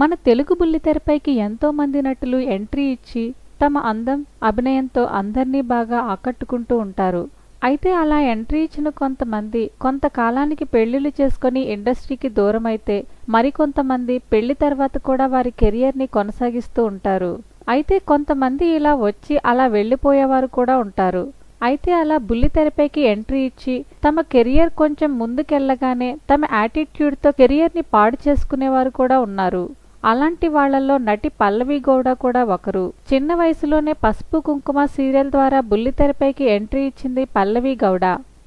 మన తెలుగు బుల్లితెరపైకి ఎంతో మంది నటులు ఎంట్రీ ఇచ్చి తమ అందం అభినయంతో అందరినీ బాగా ఆకట్టుకుంటూ ఉంటారు. అయితే అలా ఎంట్రీ ఇచ్చిన కొంతమంది కొంతకాలానికి పెళ్ళిళ్ళు చేసుకొని ఇండస్ట్రీకి దూరమైతే మరికొంతమంది పెళ్ళి తర్వాత కూడా వారి కెరియర్ని కొనసాగిస్తూ ఉంటారు. అయితే కొంతమంది ఇలా వచ్చి అలా వెళ్ళిపోయేవారు కూడా ఉంటారు. అయితే అలా బుల్లితెరపైకి ఎంట్రీ ఇచ్చి తమ కెరియర్ కొంచెం ముందుకెళ్ళగానే తమ యాటిట్యూడ్తో కెరియర్ని పాడు చేసుకునేవారు కూడా ఉన్నారు. అలాంటి వాళ్ళలో నటి పల్లవి గౌడ కూడా ఒకరు. చిన్న వయసులోనే పసుపు కుంకుమ సీరియల్ ద్వారా బుల్లితెరపైకి ఎంట్రీ ఇచ్చింది పల్లవి గౌడ.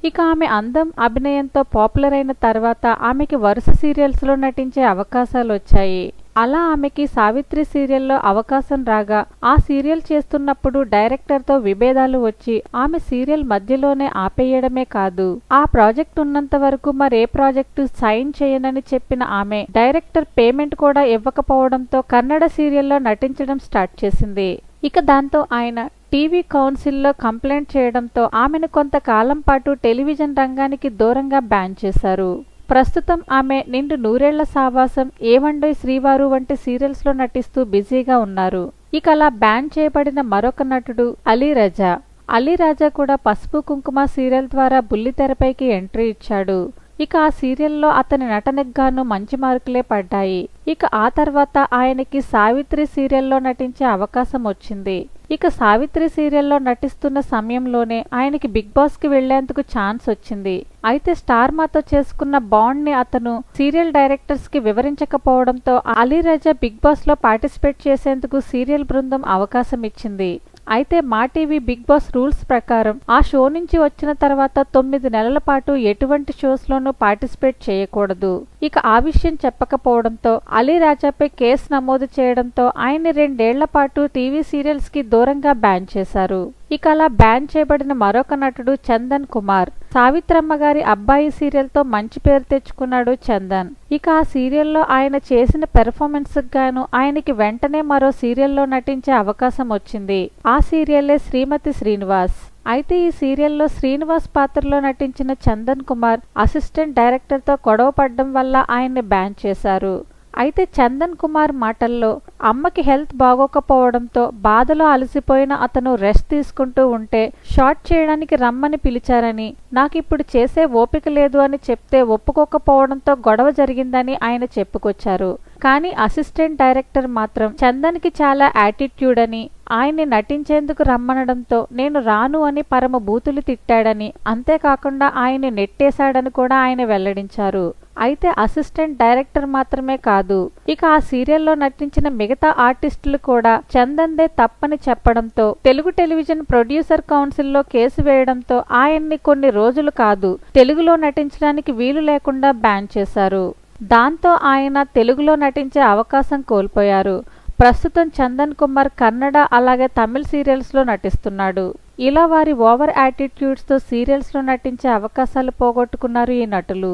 ఇక ఆమె అందం అభినయంతో పాపులర్ అయిన తర్వాత ఆమెకి వరుస సీరియల్స్లో నటించే అవకాశాలు వచ్చాయి అలా ఆమెకి సావిత్రి సీరియల్లో అవకాశం రాగా ఆ సీరియల్ చేస్తున్నప్పుడు డైరెక్టర్తో విభేదాలు వచ్చి ఆమె సీరియల్ మధ్యలోనే ఆపేయడమే కాదు ఆ ప్రాజెక్ట్ ఉన్నంత వరకు మరే ప్రాజెక్టు సైన్ చేయనని చెప్పిన ఆమె డైరెక్టర్ పేమెంట్ కూడా ఇవ్వకపోవడంతో కన్నడ సీరియల్లో నటించడం స్టార్ట్ చేసింది. ఇక దాంతో ఆయన టీవీ కౌన్సిల్లో కంప్లైంట్ చేయడంతో ఆమెను కొంతకాలం పాటు టెలివిజన్ రంగానికి దూరంగా బ్యాన్ చేశారు. ప్రస్తుతం ఆమె నిండు నూరేళ్ళ సావాసం ఏవండోయ్ శ్రీవారు వంటి సీరియల్స్లో నటిస్తూ బిజీగా ఉన్నారు. ఇక అలా బ్యాన్ చేయబడిన మరొక నటుడు అలీ రజా. అలీ రాజా కూడా పసుపు కుంకుమ సీరియల్ ద్వారా బుల్లితెరపైకి ఎంట్రీ ఇచ్చాడు. ఇక ఆ సీరియల్లో అతని నటనకు గాను మంచి మార్కులే పడ్డాయి. ఇక ఆ తర్వాత ఆయనకి సావిత్రి సీరియల్లో నటించే అవకాశం వచ్చింది. ఇక సావిత్రి సీరియల్లో నటిస్తున్న సమయంలోనే ఆయనకి బిగ్ బాస్కి వెళ్ళేందుకు ఛాన్స్ వచ్చింది. అయితే స్టార్ మాతో చేసుకున్న బాండ్ని అతను సీరియల్ డైరెక్టర్స్కి వివరించకపోవడంతో అలీరాజా బిగ్ బాస్లో పార్టిసిపేట్ చేసేందుకు సీరియల్ బృందం అవకాశం ఇచ్చింది. అయితే మా టీవీ బిగ్ బాస్ రూల్స్ ప్రకారం ఆ షో నుంచి వచ్చిన తర్వాత తొమ్మిది నెలల పాటు ఎటువంటి షోస్లోనూ పార్టిసిపేట్ చేయకూడదు. ఇక ఆ విషయం చెప్పకపోవడంతో అలీ రాజాపై కేసు నమోదు చేయడంతో ఆయన రెండేళ్ళ పాటు టీవీ సీరియల్స్కి దూరంగా బ్యాన్ చేశారు. ఇక అలా బ్యాన్ చేయబడిన మరొక నటుడు చందన్ కుమార్. సావిత్రమ్మ గారి అబ్బాయి సీరియల్తో మంచి పేరు తెచ్చుకున్నాడు చందన్. ఇక ఆ సీరియల్లో ఆయన చేసిన పెర్ఫార్మెన్స్ గాను ఆయనకి వెంటనే మరో సీరియల్లో నటించే అవకాశం వచ్చింది. ఆ సీరియల్లే శ్రీమతి శ్రీనివాస్. అయితే ఈ సీరియల్లో శ్రీనివాస్ పాత్రలో నటించిన చందన్ కుమార్ అసిస్టెంట్ డైరెక్టర్తో గొడవ పడడం వల్ల ఆయన్ని బ్యాన్ చేశారు. అయితే చందన్ కుమార్ మాటల్లో అమ్మకి హెల్త్ బాగోకపోవడంతో బాధలో అలసిపోయిన అతను రెస్ట్ తీసుకుంటూ ఉంటే షార్ట్ చేయడానికి రమ్మని పిలిచారని నాకిప్పుడు చేసే ఓపిక లేదు అని చెప్తే ఒప్పుకోకపోవడంతో గొడవ జరిగిందని ఆయన చెప్పుకొచ్చారు. కానీ అసిస్టెంట్ డైరెక్టర్ మాత్రం చందన్కి చాలా యాటిట్యూడ్ అని ఆయన్ని నటించేందుకు రమ్మనడంతో నేను రాను అని పరమ బూతులు తిట్టాడని అంతేకాకుండా ఆయన్ని నెట్టేశాడని కూడా ఆయన వెల్లడించారు. అయితే అసిస్టెంట్ డైరెక్టర్ మాత్రమే కాదు ఇక ఆ సీరియల్లో నటించిన మిగతా ఆర్టిస్టులు కూడా చందందే తప్పని చెప్పడంతో తెలుగు టెలివిజన్ ప్రొడ్యూసర్ కౌన్సిల్లో కేసు వేయడంతో ఆయన్ని కొన్ని రోజులు కాదు తెలుగులో నటించడానికి వీలు లేకుండా బ్యాన్ చేశారు. దాంతో ఆయన తెలుగులో నటించే అవకాశం కోల్పోయారు. ప్రస్తుతం చందన్ కుమార్ కన్నడ అలాగే తమిళ్ సీరియల్స్లో నటిస్తున్నాడు. ఇలా వారి ఓవర్ యాటిట్యూడ్స్తో సీరియల్స్లో నటించే అవకాశాలు పోగొట్టుకున్నారు ఈ నటులు.